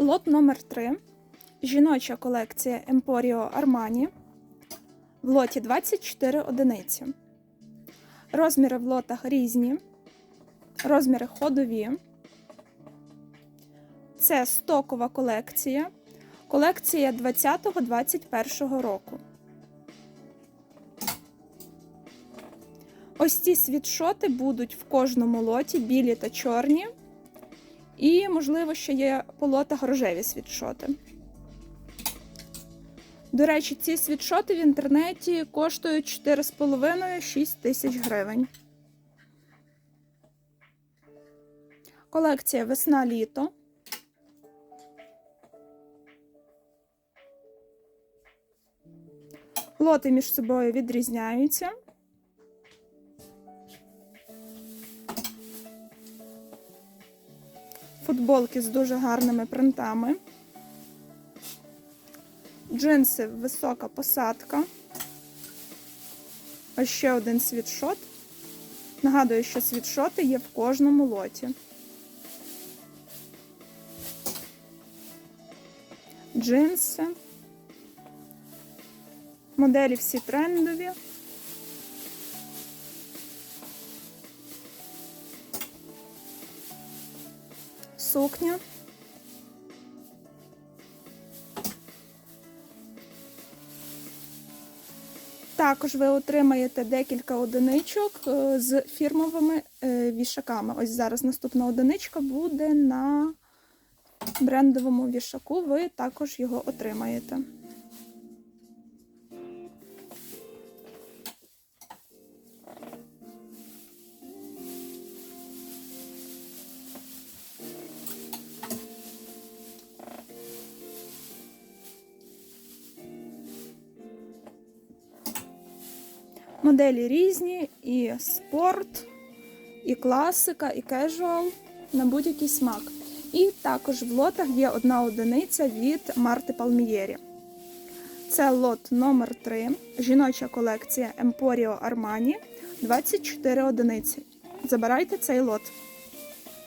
Лот номер 3 Жіноча колекція Emporio Armani. В лоті 24 одиниці. Розміри в лотах різні. Розміри ходові. Це стокова колекція. Колекція 20-21 року. Ось ці світшоти будуть в кожному лоті білі та чорні. І, можливо, ще є по лотах рожеві світшоти. До речі, ці світшоти в інтернеті коштують 4,5-6 тисяч гривень. Колекція весна-літо. Лоти між собою відрізняються. Футболки з дуже гарними принтами. Джинси висока посадка. Ось ще один світшот. Нагадую, що світшоти є в кожному лоті. Джинси. Моделі всі трендові. Сукня. Також ви отримаєте декілька одиничок е, з фірмовими е, вішаками. Ось зараз наступна одиничка буде на брендовому вішаку. Ви також його отримаєте. Моделі різні, і спорт, і класика, і кежуал на будь-який смак. І також в лотах є одна одиниця від Марти Палмієрі. Це лот номер 3 жіноча колекція Emporio Armani 24 одиниці. Забирайте цей лот.